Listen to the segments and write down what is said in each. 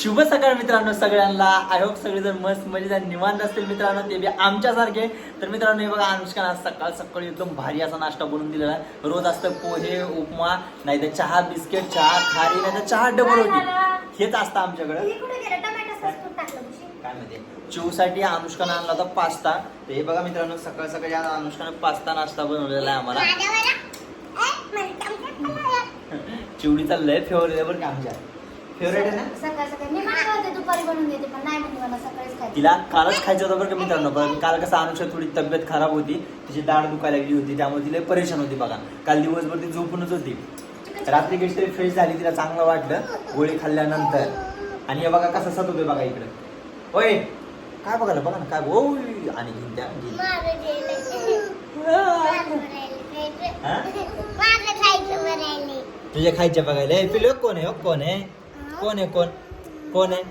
शुभ सकाळ मित्रांनो सगळ्यांना. आय होप सगळेजण मस्त मजेदार निवांत असतील मित्रांनो. ते बी आमच्यासारखे. तर मित्रांनो हे बघा अनुष्काने आज सकाळ सकाळी एकदम भारी असा नाश्ता बनवून दिलेला आहे. रोज असतं पोहे उपमा नाही तर चहा बिस्किट चहा खारी नाही तर चहा डबल होती. हेच असतं आमच्याकडं. काय म्हणते चिवसाठी अनुष्काने आणला होता पास्ता. तर हे बघा मित्रांनो सकाळ सकाळी आज अनुष्काने पास्ता नाश्ता बनवलेला आहे आम्हाला. चिवडीचा लय फेवरेट आहे बरं का आमच्या. फेवरेट आहे ना? सकाळ सकाळी मी म्हणले होते दुपारी बनवून देते पण नाही म्हणते मला सकाळीच खायचं. तिला कालच खायचं होतं बरं का मित्रांनो पण काल कसं अनुषा थोडी तब्येत खराब होती तिची दाढ दुखायला लागली होती त्यामुळे तिला परेशान होती बघा. काल दिवसभर ती झोपूनच होती. रात्री कशी तरी फ्रेश झाली तिला चांगलं वाटलं गोळी खाल्ल्यानंतर. आणि हे बघा कसं सत होते बघा इकडे. ओय काय बघायला बघा ना काय ओय आणि घेऊन. हा? तुझ्या खायच्या बघायला. पिलो कोण आहे कोण आहे? कोण आहे कोण? कोण आहे?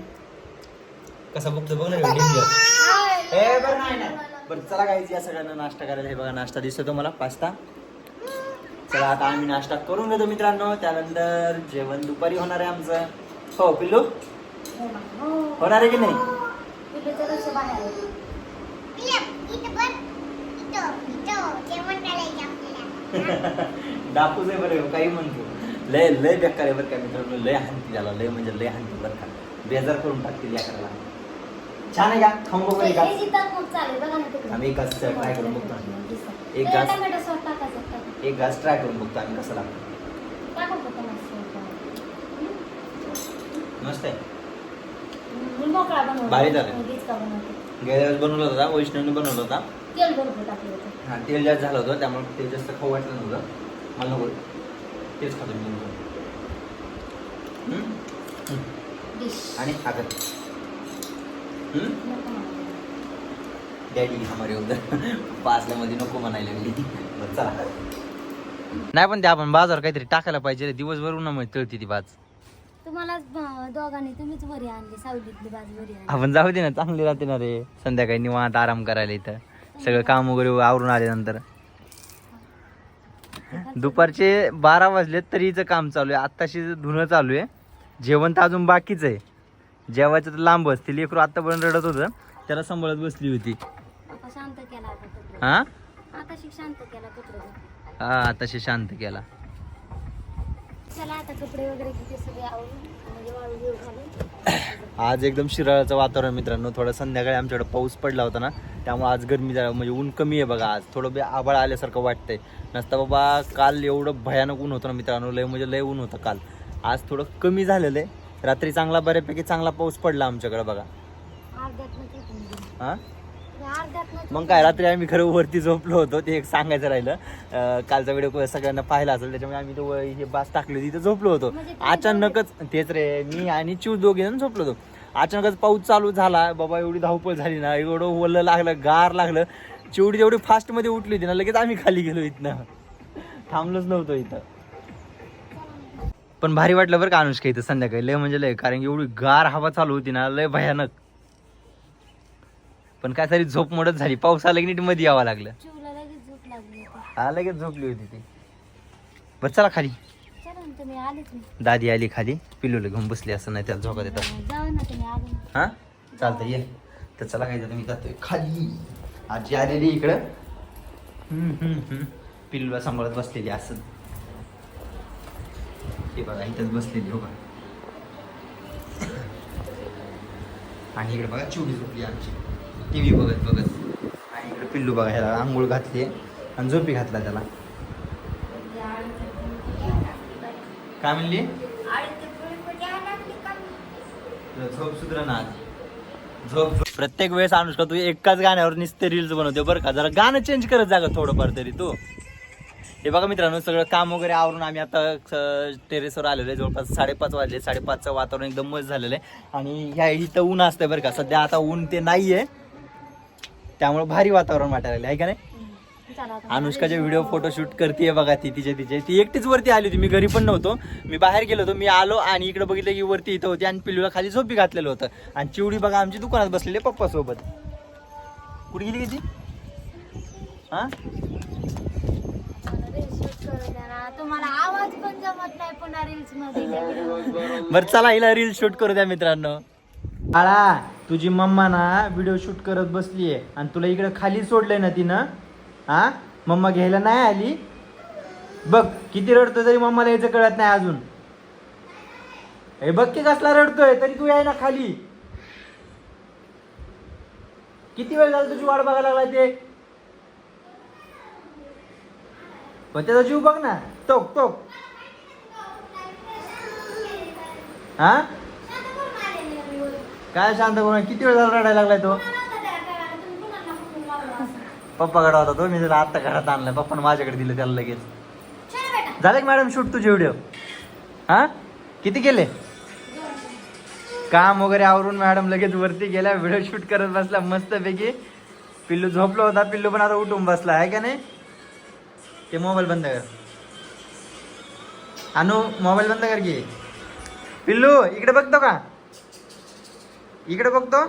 कसा बघतो बघ ना डेंजर बरं नाही नाही. बरं चला काय या सगळ्यांना नाश्ता करायला. हे बघा नाश्ता दिसतो तुम्हाला पास्ता. चला आता आम्ही नाश्ता करून घेतो मित्रांनो. त्यानंतर जेवण दुपारी होणार आहे आमचं. हो पिल्लू? होणार आहे की नाही. डाकूच आहे बरं काही म्हणतो. लय लय बेकार आहे बरं का मित्रांनो लय हानती त्याला लय म्हणजे लय हानती बरं का बेजार करून टाकतील या करायला छान आहे का खाऊन बघू एक तिकडे. आम्ही एकच try करून बघतो. एक टाका. एक घास ट्राय करून बघतो आम्ही कसं लागतो. मस्त आहे. भारी झालं. गेल्या वेळेस बनवला होता वैष्णवने बनवला होता होतं. हा तेल जास्त झालं होतं त्यामुळे तेल जास्त खाऊ वाटलं नव्हतं मला नको तेच खातो मी. आणि मला. डॅडी हमारे उधर. पाचल्यामध्ये नको म्हणायला लागली. चला. नाही पण ते आपण बाजार काहीतरी टाकायला पाहिजे. दिवसभर उन्हामध्ये तळती ती बाज तुम्हाला अं, दोघांनी तुम्हीच वरी आणली सावलीतली बाजू वरी आणली. आपण जाऊ दे ना चांगली राहते ना रे. संध्याकाळी निवांत आराम करायला इथं. सगळं काम वगैरे आवरून आल्यानंतर. दुपारचे बारा वाजलेत तरी हिचं काम चालू आहे. आत्ताशी धुणं चालू आहे. जेवण तर अजून बाकीच आहे. जेवायचं तर लांबच ती लेकरू आत्तापर्यंत रडत होतं. त्याला सांभाळत बसली होती. कपडे हा? आता शांत केला. चला आता कपडे वगैरे किती सगळे आवरून म्हणजे आज एकदम शिराळाचं वातावरण मित्रांनो थोडं संध्याकाळी आमच्याकडे पाऊस पडला होता ना त्यामुळे आज गरमी जरा म्हणजे ऊन कमी आहे बघा आज. थोडं बे आबाळ आल्यासारखं वाटतंय. नसता बाबा काल एवढं भयानक ऊन होतं ना मित्रांनो लय म्हणजे लय ऊन होतं काल. आज थोडं कमी झालेलं आहे. रात्री चांगला बऱ्यापैकी चांगला पाऊस पडला आमच्याकडे बघा. दिली हां? मग काय रात्री आम्ही खरं वरती झोपलो होतो ते एक सांगायचं राहिलं. कालचा व्हिडिओ सगळ्यांना पाहिला असेल त्याच्यामुळे आम्ही तो हे बास टाकली होती तिथं झोपलो होतो. म्हणजे अचानकच तेच रे मी आणि चिव दोघे जण झोपलो होतो. अचानकच पाऊस चालू झाला बाबा एवढी धावपळ झाली ना एवढं ओलं लागलं गार लागलं. चिवडी जेवढी फास्टमध्ये उठली होती ना लगेच आम्ही खाली गेलो इथनं. थांबलोच नव्हतो इथं. पण भारी वाटलं बरं का अनुष्का इथं संध्याकाळी. लय म्हणजे लय कारण की एवढी गार हवा चालू होती ना लय भयानक. पण काय तरी झोप मोडत झाली. पाऊस आला की नीटमध्ये यावं लागलं. चिवला लगेच झोप लागली होती. हा लगेच झोपली होती ती. बरं चला खाली. चला ना तुम्ही आलेच नाही. दादी आली खाली. पिलूला घेऊन बसली असं नाही त्याला झोका देतात जाऊ ना तुम्ही आले ना. हा? चालतं ये. तर चला काय मी जातोय. खाली. आजी आलेली इकडं. हम्म, हम्म, हम्म. पिल्लूला सांभाळत बसलेली असं. हे बघा इथंच बसलेली हो बघा. आणि इकडे बघा चिवडी झोपली आमची. टी व्ही बघत बघत. आणि इकडे पिल्लू बघा ह्याला आंघोळ घातली आणि झोपी घातला त्याला. काय म्हणली? झोप सुधरा ना झोप. प्रत्येक वेळेस अनुष्का तू एकाच गाण्यावर नुसते रील्स बनवते बरं का. जरा गाणं चेंज करत जा थोडंफार तरी तू. हे बघा मित्रांनो सगळं काम वगैरे आवरून आम्ही आता टेरेसवर आलेलो आहे. जवळपास साडेपाच वाजले साडेपाचचं वातावरण एकदम मस्त झालेलं आहे. आणि ह्या इथं ऊन असतंय बरं का. सध्या आता ऊन ते नाही आहे त्यामुळे भारी वातावरण वाटायला लागलं आहे का नाही. अनुष्काचे व्हिडिओ फोटोशूट करते बघा ती तिचे तिचे. ती एकटीच वरती आली होती मी घरी पण नव्हतो. मी बाहेर गेलो होतो मी आलो आणि इकडे बघितलं की वरती इथं होती आणि पिल्लूला खाली झोपी घातलेलं होतं. आणि चिवडी बघा आमची दुकानात बसलेली पप्पा सोबत. कुठे गेली की ती हा शूट. बरं चला हिला रील शूट करू द्या मित्रांनो. बाळा तुझी मम्मा ना व्हिडिओ शूट करत बसलीये आणि तुला इकडे खाली सोडलंय ना तिनं हा? मम्मा घ्यायला नाही आली? बघ किती रडतो तरी मम्माला यायचं कळत नाही अजून. हे बघ की कसला रडतोय तरी तू याय ना खाली. किती वेळ झाला तुझी वाट बघायला लागला ते? पण त्याचा जीव बघ ना. टोक टोक. हा? काय शांत करून किती वेळ झाला रडायला लागलाय तो? पप्पाकडे होता तो मी त्याला आत्ता घरात आणलाय. पप्पानं माझ्याकडे दिलं त्याला लगेच. झाले मॅडम शूट तुझे व्हिडिओ? हा? किती केले? काम वगैरे आवरून मॅडम लगेच वरती गेल्या व्हिडिओ शूट करत बसला मस्त पैकी पिल्लू झोपलो होता पिल्लू पण आता उठून बसला आहे का नाही? ते मोबाईल बंद कर. अनु मोबाईल बंद कर की. पिल्लू इकडे बघतो का? इकडे बघतो?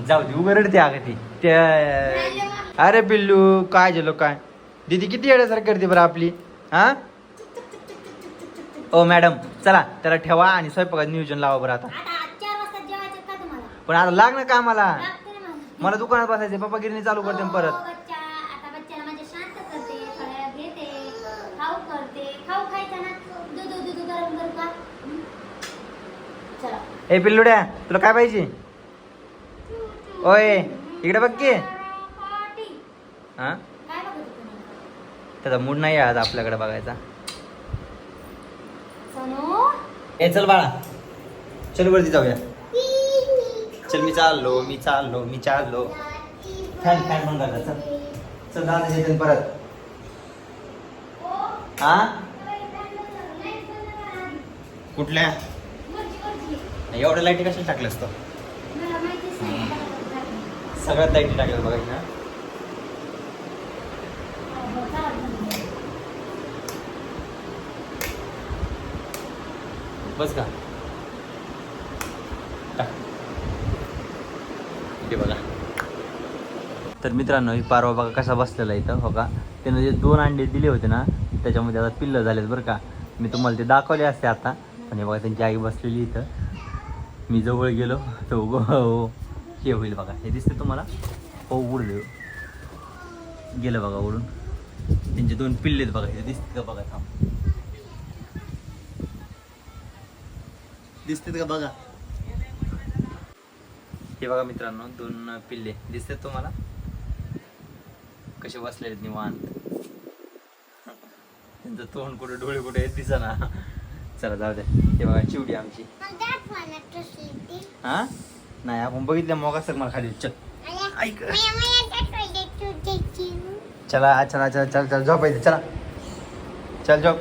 जाऊ दे उघड ते अगं ती. त्या अरे पिल्लू काय झालं काय? दीदी किती येण्यासारखी करते बरं आपली? हा? ओ मॅडम चला त्याला ठेवा आणि स्वयंपाकात नियोजन लावा बरं आता. आता चार वाजता जेवायचं का तुम्हाला? पण आता लाग ना कामाला. मला. मला दुकानात बसायचे पप्पा गिरणी चालू करते हो, परत बच्चा आता बच्चाला म्हणजे शांत करते थोड्या वेळ घेते खाऊ करते खाऊ खायचा ना दूध दूध दूध गरम करू का हं? चला ए पिल्लुड्या तुला काय पाहिजे? ओय इकडे बघ की. हा? त्याचा मूड नाही आज आपल्याकडे बघायचा. ए चल बाळा. चल वरती जाऊया. चल मी चाललो मी चाललो मी चाललो. फॅन फॅन बंद करता चल. चल दादा येते परत. हा? कुठल्या? एवढ्या लाईटी कशाला टाकल्यास तो मला माहितीच नाही काय करत सगळ्यात लाईटी टाकल्यास बघा ना बस का. इथे बघा. तर मित्रांनो ही पारवा बघा कसा बसलेला इथं हो का? त्यानं जे दोन अंडे दिले होते ना त्याच्यामध्ये आता पिल्लं झालेत बरं का. मी तुम्हाला ते दाखवले असते आता पण हे बघा त्यांची आई बसलेली इथं. मी जवळ गेलो तर गो हो, हो हे. होईल बघा. हे दिसते तुम्हाला? हो उडले. गेलं बघा उडून. त्यांचे दोन पिल्लेत बघा. हे दिसते का बघा? थांब. दिसतात का बघा? हे बघा मित्रांनो दोन पिल्ले. दिसतात तुम्हाला? कसे बसलेले आहेत निवांत. त्यांचं तोंड कुठे डोळे कुठे दिसा ना चला जाऊ द्या. हे बघा चिवडी आमची. हा? नाही आपण बघितलं मोगा सर मला खाली. चल. ऐक. चला चला चला चल चल झोपायचं चला. चल झोप.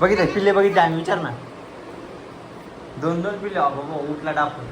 बघितले पिल्ले बघितले आम्ही विचार ना. दोन दोन पिल्ले बाबा उठला टाकून